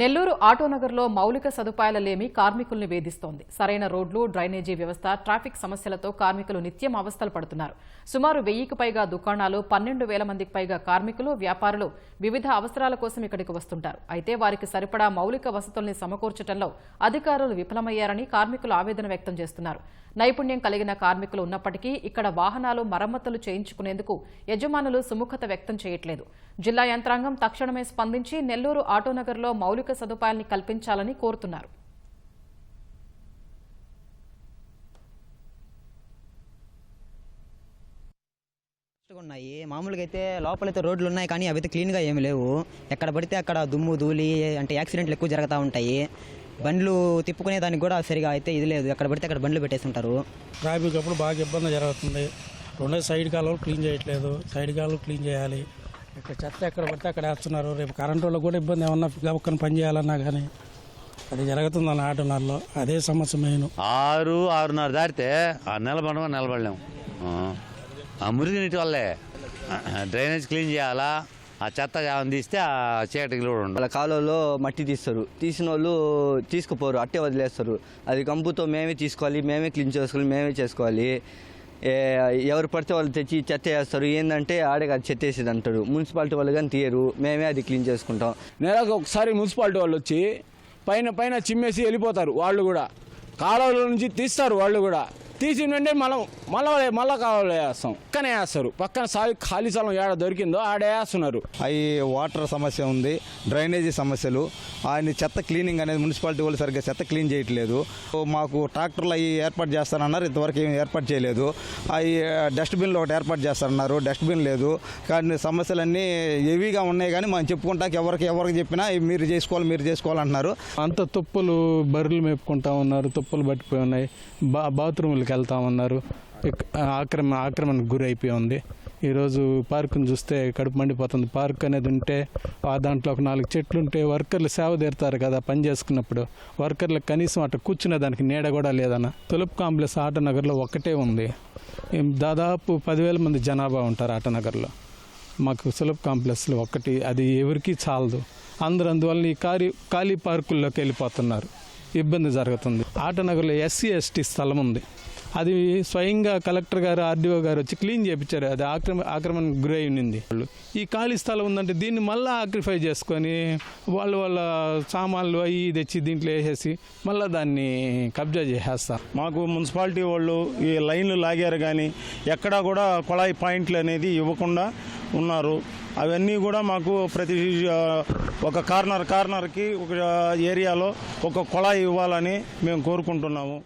నెల్లూరు ఆటోనగర్లో మౌలిక సదుపాయాల లేమి కార్మికుల్ని వేధిస్తోంది. సరైన రోడ్లు డ్రైనేజీ వ్యవస్థ ట్రాఫిక్ సమస్యలతో కార్మికులు నిత్యం అవస్థలు పడుతున్నారు. సుమారు వెయ్యికి పైగా దుకాణాలు పన్నెండు వేల మందికి పైగా కార్మికులు వ్యాపారులు వివిధ అవసరాల కోసం ఇక్కడికి వస్తుంటారు. అయితే వారికి సరిపడా మౌలిక వసతుల్ని సమకూర్చడంలో అధికారులు విఫలమయ్యారని కార్మికులు ఆవేదన వ్యక్తం చేస్తున్నారు. నైపుణ్యం కలిగిన కార్మికులు ఉన్నప్పటికీ ఇక్కడ వాహనాలు మరమ్మతులు చేయించుకునేందుకు యజమానులు సుముఖత వ్యక్తం చేయట్లేదు. జిల్లా యంత్రాంగం తక్షణమే స్పందించి నెల్లూరు ఆటోనగర్లో మౌలిక సదుపాయాల్ని కల్పించాలని కోరుతున్నారు. ఉన్నాయి. మామూలుగా అయితే లోపలైతే రోడ్లు ఉన్నాయి కానీ అవి అయితే క్లీన్గా ఏమి లేవు. ఎక్కడ పడితే అక్కడ దుమ్ము ధూళి అంటే యాక్సిడెంట్లు ఎక్కువ జరుగుతూ ఉంటాయి బండ్లు తిప్పుకునే దానికి కూడా సరిగా అయితే ఇది లేదు. ఎక్కడ పడితే అక్కడ బండ్లు పెట్టేస్తుంటారు ట్రాఫిక్ అప్పుడు బాగా ఇబ్బంది జరుగుతుంది. రెండో సైడ్ కాలువలు క్లీన్ చేయట్లేదు. సైడ్ కాలువలు క్లీన్ చేయాలి. ఇక్కడ చెత్త ఎక్కడ పడితే అక్కడ వేస్తున్నారు. రేపు కరెంటు వాళ్ళకి కూడా ఇబ్బంది ఏమన్నా గబక్కన పని చేయాలన్నా కానీ అది జరుగుతుంది అన్న ఆటోనర్లో అదే సమస్య మెయిన్ ఆరు ఆరున్నర దాటితే ఆ నిలబడమో నిలబడలేము ఆ. ఆ మురికి నీటి వల్లే డ్రైనేజ్ క్లీన్ చేయాలా ఆ చెత్త తీస్తే ఆ చీకటికి కూడా ఉండదు. వాళ్ళ కాలువలో మట్టి తీస్తారు. తీసిన వాళ్ళు తీసుకుపోరు అట్టే వదిలేస్తారు. అది కంపుతో మేమే తీసుకోవాలి మేమే క్లీన్ చేసుకోవాలి మేమే చేసుకోవాలి. ఎవరు పడితే వాళ్ళు తెచ్చి చెత్త వేస్తారు. ఏంటంటే ఆడే కాదు చెత్త వేసేది అంటారు మున్సిపాలిటీ వాళ్ళు కానీ తీయరు. మేమే అది క్లీన్ చేసుకుంటాం. నెలకు ఒకసారి మున్సిపాలిటీ వాళ్ళు వచ్చి పైన పైన చిమ్మేసి వెళ్ళిపోతారు వాళ్ళు కూడా. కాలువల నుంచి తీస్తారు వాళ్ళు కూడా. తీసిన వెంటనే మనం మళ్ళా మళ్ళా కాలువలో వేస్తాం. పక్కనే వేస్తారు. పక్కన సాలి ఖాళీ స్థలం ఏడ దొరికిందో ఆడే వేస్తున్నారు. అవి వాటర్ సమస్య ఉంది డ్రైనేజీ సమస్యలు. ఆయన చెత్త క్లీనింగ్ అనేది మున్సిపాలిటీ వాళ్ళు సరిగ్గా చెత్త క్లీన్ చేయట్లేదు. మాకు ట్రాక్టర్లు అవి ఏర్పాటు చేస్తారన్నారు ఇంతవరకు ఏమి ఏర్పాటు చేయలేదు. అవి డస్ట్బిన్లు ఒకటి ఏర్పాటు చేస్తారన్నారు డస్ట్బిన్ లేదు. కానీ సమస్యలన్నీ హెవీగా ఉన్నాయి కానీ మనం చెప్పుకుంటాకి ఎవరికి ఎవరికి చెప్పినా "ఇవి మీరు చేసుకోవాలి మీరు చేసుకోవాలంటున్నారు. అంత తుప్పులు బర్రెలు మేపుకుంటా ఉన్నారు తుప్పులు పట్టిపోయి ఉన్నాయి. బా బాత్రూములకు వెళ్తా ఉన్నారు ఆక్రమణ ఆక్రమణకు గురి అయిపోయి ఉంది. ఈరోజు పార్కును చూస్తే కడుపు మండిపోతుంది. పార్క్ అనేది ఉంటే ఆ దాంట్లో ఒక నాలుగు చెట్లు ఉంటే వర్కర్లు సేవ తీరుతారు కదా పని చేసుకున్నప్పుడు. వర్కర్లకు కనీసం అట్లా కూర్చునే దానికి నీడ కూడా లేదన్న. తులప్ కాంప్లెక్స్ ఆటనగర్లో ఒక్కటే ఉంది. దాదాపు పదివేల మంది జనాభా ఉంటారు ఆటనగర్లో మాకు సులభ కాంప్లెక్స్లో ఒకటి అది ఎవరికీ చాలదు. అందరూ అందువల్ల ఈ ఖాళీ ఖాళీ పార్కుల్లోకి వెళ్ళిపోతున్నారు. ఇబ్బంది జరుగుతుంది. ఆటనగర్లో ఎస్సీ ఎస్టీ స్థలం ఉంది. అది స్వయంగా కలెక్టర్ గారు ఆర్డీఓ గారు వచ్చి క్లీన్ చేయించారు అది ఆక్రమ ఆక్రమణ గురై ఉన్నింది ఈ ఖాళీ స్థలం ఉందంటే దీన్ని మళ్ళీ ఆక్రిఫై చేసుకొని వాళ్ళు వాళ్ళ సామాన్లు అవి తెచ్చి దీంట్లో వేసేసి మళ్ళీ దాన్ని కబ్జా చేసేస్తారు. మాకు మున్సిపాలిటీ వాళ్ళు ఈ లైన్లు లాగారు కానీ ఎక్కడా కూడా కొళాయి పాయింట్లు అనేది ఇవ్వకుండా ఉన్నారు. అవన్నీ కూడా మాకు ప్రతి ఒక కార్నర్ కార్నర్కి ఒక ఏరియాలో ఒక కొళాయి ఇవ్వాలని మేము కోరుకుంటున్నాము.